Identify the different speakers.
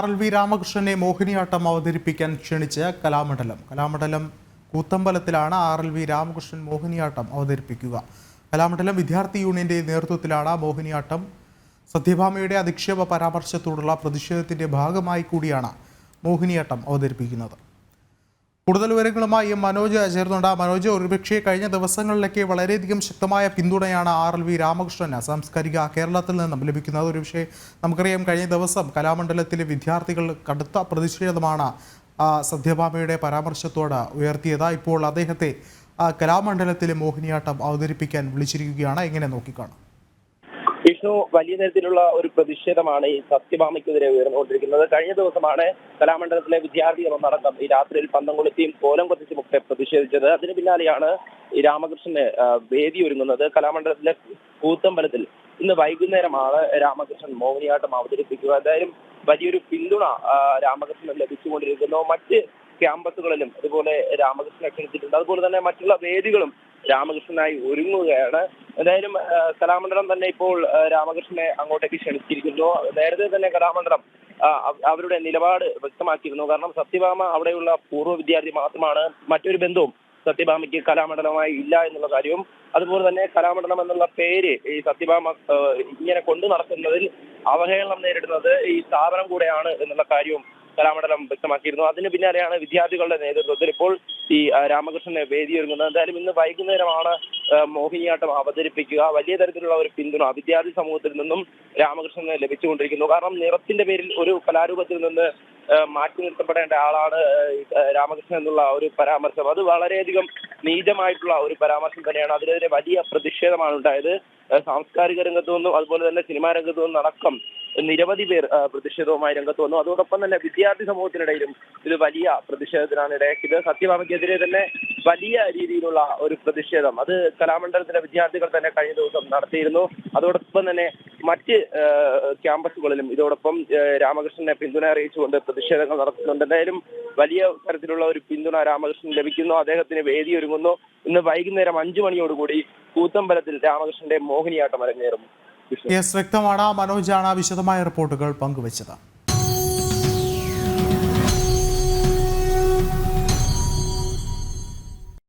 Speaker 1: R L V രാമകൃഷ്ണനെ Mohiniyattam അവതരിപ്പിക്കാൻ ക്ഷണിച്ച് Kalamandalam. Kalamandalam കൂത്തമ്പലത്തിലാണ് R L V Ramakrishnan Mohiniyattam അവതരിപ്പിക്കുക. കലാമണ്ഡലം വിദ്യാർത്ഥി യൂണിയന്റെ നേതൃത്വത്തിലാണ് മോഹിനിയാട്ടം. സത്യഭാമയുടെ അധിക്ഷേപ പരാമർശത്തോടുള്ള പ്രതിഷേധത്തിന്റെ ഭാഗമായി കൂടിയാണ് മോഹിനിയാട്ടം അവതരിപ്പിക്കുന്നത്. കൂടുതൽ വിവരങ്ങളുമായി മനോജ് ചേർന്നുണ്ട് മനോജ് ഒരുപക്ഷെ കഴിഞ്ഞ ദിവസങ്ങളിലൊക്കെ വളരെയധികം ശക്തമായ പിന്തുണയാണ് ആർ എൽ വി രാമകൃഷ്ണന് സാംസ്കാരിക കേരളത്തിൽ നിന്നും ലഭിക്കുന്നത്. ഒരുപക്ഷെ നമുക്കറിയാം കഴിഞ്ഞ ദിവസം കലാമണ്ഡലത്തിലെ വിദ്യാർത്ഥികൾ കടുത്ത പ്രതിഷേധമാണ് സത്യഭാമയുടെ പരാമർശത്തോട് ഉയർത്തിയത്. ഇപ്പോൾ അദ്ദേഹത്തെ കലാമണ്ഡലത്തിലെ മോഹിനിയാട്ടം അവതരിപ്പിക്കാൻ വിളിച്ചിരിക്കുകയാണ്. എങ്ങനെ നോക്കിക്കാണും?
Speaker 2: വിഷ്ണു വലിയ തരത്തിലുള്ള ഒരു പ്രതിഷേധമാണ് ഈ സത്യഭാമയ്ക്കെതിരെ ഉയർന്നുകൊണ്ടിരിക്കുന്നത്. കഴിഞ്ഞ ദിവസമാണ് കലാമണ്ഡലത്തിലെ വിദ്യാർത്ഥികൾ ഒന്നടക്കം ഈ രാത്രിയിൽ പന്തം കൊളുത്തിയും കോലം കൊത്തിച്ചും ഒക്കെ പ്രതിഷേധിച്ചത്. അതിന് പിന്നാലെയാണ് ഈ രാമകൃഷ്ണന് വേദി ഒരുങ്ങുന്നത്. കലാമണ്ഡലത്തിലെ കൂത്തമ്പലത്തിൽ ഇന്ന് വൈകുന്നേരമാണ് രാമകൃഷ്ണൻ മോഹിനിയാട്ടം അവതരിപ്പിക്കുക. എന്തായാലും വലിയൊരു പിന്തുണ രാമകൃഷ്ണൻ ലഭിച്ചുകൊണ്ടിരിക്കുന്നു. മറ്റ് ക്യാമ്പസുകളിലും അതുപോലെ രാമകൃഷ്ണനെ ക്ഷണിച്ചിട്ടുണ്ട്. അതുപോലെ തന്നെ മറ്റുള്ള വേദികളും രാമകൃഷ്ണനായി ഒരുങ്ങുകയാണ്. എന്തായാലും കലാമണ്ഡലം തന്നെ ഇപ്പോൾ രാമകൃഷ്ണനെ അങ്ങോട്ടേക്ക് ക്ഷണിച്ചിരിക്കുന്നു. നേരത്തെ തന്നെ കലാമണ്ഡലം അവരുടെ നിലപാട് വ്യക്തമാക്കിയിരുന്നു. കാരണം സത്യഭാമ അവിടെയുള്ള പൂർവ വിദ്യാർത്ഥി മാത്രമാണ് മറ്റൊരു ബന്ധവും സത്യഭാമയ്ക്ക് കലാമണ്ഡലമായി ഇല്ല എന്നുള്ള കാര്യവും. അതുപോലെ തന്നെ കലാമണ്ഡലം എന്നുള്ള പേര് ഈ സത്യഭാമ ഇങ്ങനെ കൊണ്ടു നടക്കുന്നതിൽ അവഹേളനം നേരിടുന്നത് ഈ സ്ഥാപനം കൂടെയാണ് എന്നുള്ള കാര്യവും കലാമണ്ഡലം വ്യക്തമാക്കിയിരുന്നു. അതിന് പിന്നാലെയാണ് വിദ്യാർത്ഥികളുടെ നേതൃത്വത്തിൽ ഇപ്പോൾ ഈ രാമകൃഷ്ണന് രാമകൃഷ്ണനെ വേദി ഒരുങ്ങുന്നത് എന്തായാലും ഇന്ന് വൈകുന്നേരമാണ് മോഹിനിയാട്ടം അവതരിപ്പിക്കുക. വലിയ തരത്തിലുള്ള ഒരു പിന്തുണ വിദ്യാർത്ഥി സമൂഹത്തിൽ നിന്നും രാമകൃഷ്ണന് ലഭിച്ചുകൊണ്ടിരിക്കുന്നു. കാരണം നിറത്തിന്റെ പേരിൽ ഒരു കലാരൂപത്തിൽ നിന്ന് മാറ്റി നിർത്തപ്പെടേണ്ട ആളാണ് രാമകൃഷ്ണൻ എന്നുള്ള ഒരു പരാമർശം. അത് വളരെയധികം നീചമായിട്ടുള്ള ഒരു പരാമർശം തന്നെയാണ്. അതിനെതിരെ വലിയ പ്രതിഷേധമാണ് ഉണ്ടായത്. സാംസ്കാരിക രംഗത്തു നിന്നും അതുപോലെ തന്നെ സിനിമാ രംഗത്തു നിന്നും അടക്കം നിരവധി പേർ പ്രതിഷേധവുമായി രംഗത്ത് വന്നു. അതോടൊപ്പം തന്നെ വിദ്യാർത്ഥി സമൂഹത്തിനിടയിലും ഇത് വലിയ പ്രതിഷേധത്തിനാണ് ഇടയാക്കിയത് സത്യഭാമയ്ക്കെതിരെ തന്നെ വലിയ രീതിയിലുള്ള ഒരു പ്രതിഷേധം. അത് കലാമണ്ഡലത്തിലെ വിദ്യാർത്ഥികൾ തന്നെ കഴിഞ്ഞ ദിവസം നടത്തിയിരുന്നു. അതോടൊപ്പം തന്നെ മറ്റ് ക്യാമ്പസുകളിലും ഇതോടൊപ്പം രാമകൃഷ്ണനെ പിന്തുണ അറിയിച്ചുകൊണ്ട് പ്രതിഷേധങ്ങൾ നടത്തുന്നുണ്ട്. എന്തായാലും വലിയ തരത്തിലുള്ള ഒരു പിന്തുണ രാമകൃഷ്ണൻ ലഭിക്കുന്നു. അദ്ദേഹത്തിന് വേദി ഒരുങ്ങുന്നു. ഇന്ന് വൈകുന്നേരം അഞ്ചു മണിയോടുകൂടി കൂത്തമ്പലത്തിൽ രാമകൃഷ്ണന്റെ മോഹിനിയാട്ടം അരങ്ങേറും
Speaker 1: യെസ് വ്യക്തമാണ്. മനോജാണ് വിശദമായ റിപ്പോർട്ടുകൾ പങ്കുവച്ചത്.